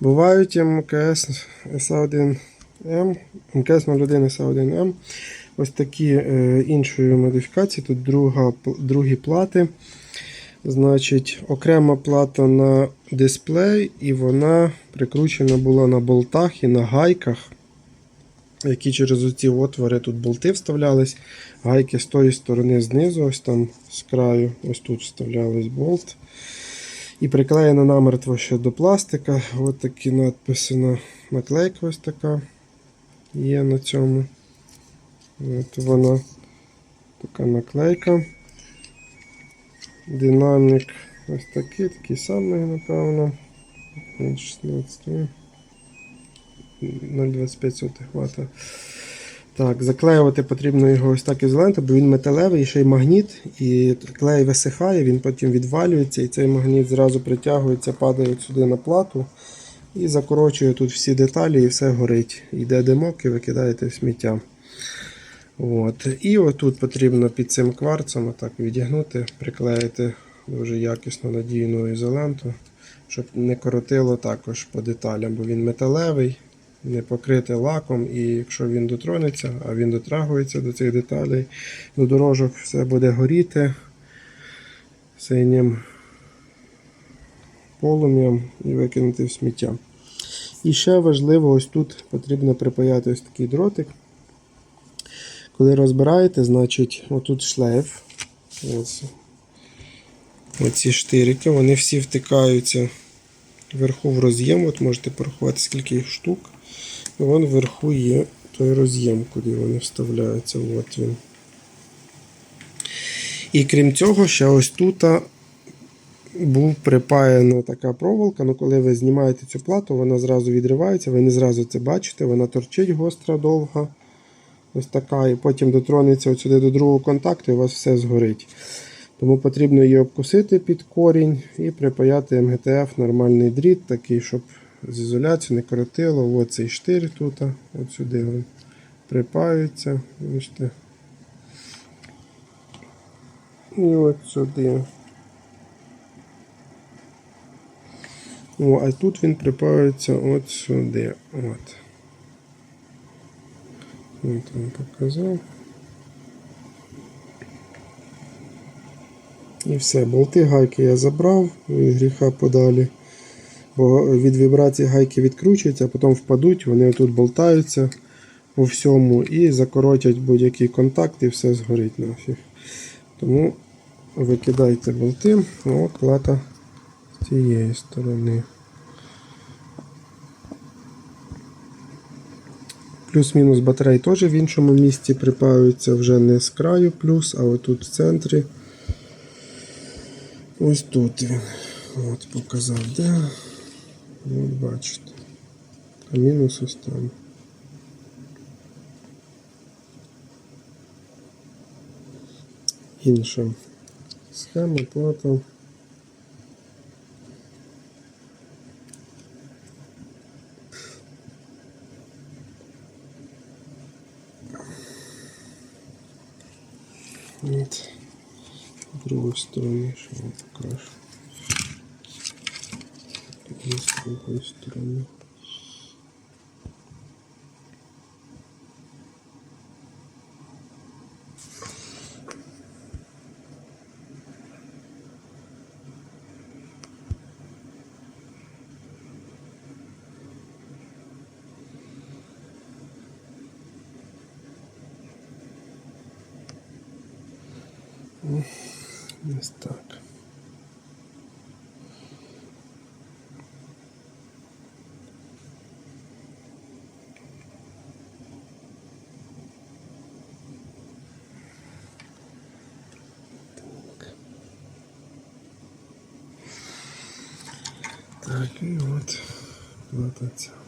Бувають МКС СА1М, МКС 01 СА1М. Ось такі е, іншої модифікації. Тут друга, другі плати. Значить, окрема плата на дисплей, і вона прикручена була на болтах і на гайках, які через оці отвори тут болти вставлялись. Гайки з тої сторони знизу, ось там з краю, ось тут вставлялись болт. І приклеєна намертво ще до пластика. Ось такі надписи на наклейка ось така є на цьому. От вона така наклейка. Динамік ось такий, такий самий, напевно. 16. 0,25 Вт. Так, заклеювати потрібно його ось так ізолентою, бо він металевий, ще й магніт, і клей висихає, він потім відвалюється, і цей магніт зразу притягується, падає сюди на плату і закорочує тут всі деталі і все горить. Йде димок і викидаєте в сміття. От. І отут потрібно під цим кварцем отак відігнути, приклеїти дуже якісно надійну ізоленту, щоб не коротило також по деталям, бо він металевий, не покритий лаком, і якщо він дотронеться, а він дотрагується до цих деталей, до дорожок все буде горіти синім полум'ям і викинути в сміття. І ще важливо, ось тут потрібно припаяти ось такий дротик. Коли розбираєте, значить, отут шлейф. Ось. Оці штирики, вони всі втикаються вверху в роз'єм. От можете порахувати, скільки їх штук. Вон вверху є той роз'єм, куди вони вставляються. От він. І крім цього, ще ось тут був припаяна така проволока. Ну, коли ви знімаєте цю плату, вона зразу відривається, ви не зразу це бачите, вона торчить гостра, довга. Ось така, і потім дотронеться от сюди до другого контакту, і у вас все згорить. Тому потрібно її обкусити під корінь і припаяти МГТФ нормальний дріт, такий, щоб з ізоляцією не коротило. Ось цей штир тут, от сюди він припаюється. Бачите. І от сюди. О, а тут він припаюється от сюди. От. От вам показав. І все, болти гайки я забрав від гріха подалі. Від вібрації гайки відкручуються, а потім впадуть, вони тут болтаються по всьому і закоротять будь-який контакт і все згорить нафіг. Тому викидайте болти, о, плата з цієї сторони. Плюс-мінус батареї теж в іншому місці припаються вже не з краю плюс, а отут в центрі. Ось тут він. От показав, де. От бачите. А мінус ось там. Інша схема, плата. От. З другої сторони, що я покажу. І з другої сторони. Ось так. Так. От плата ця.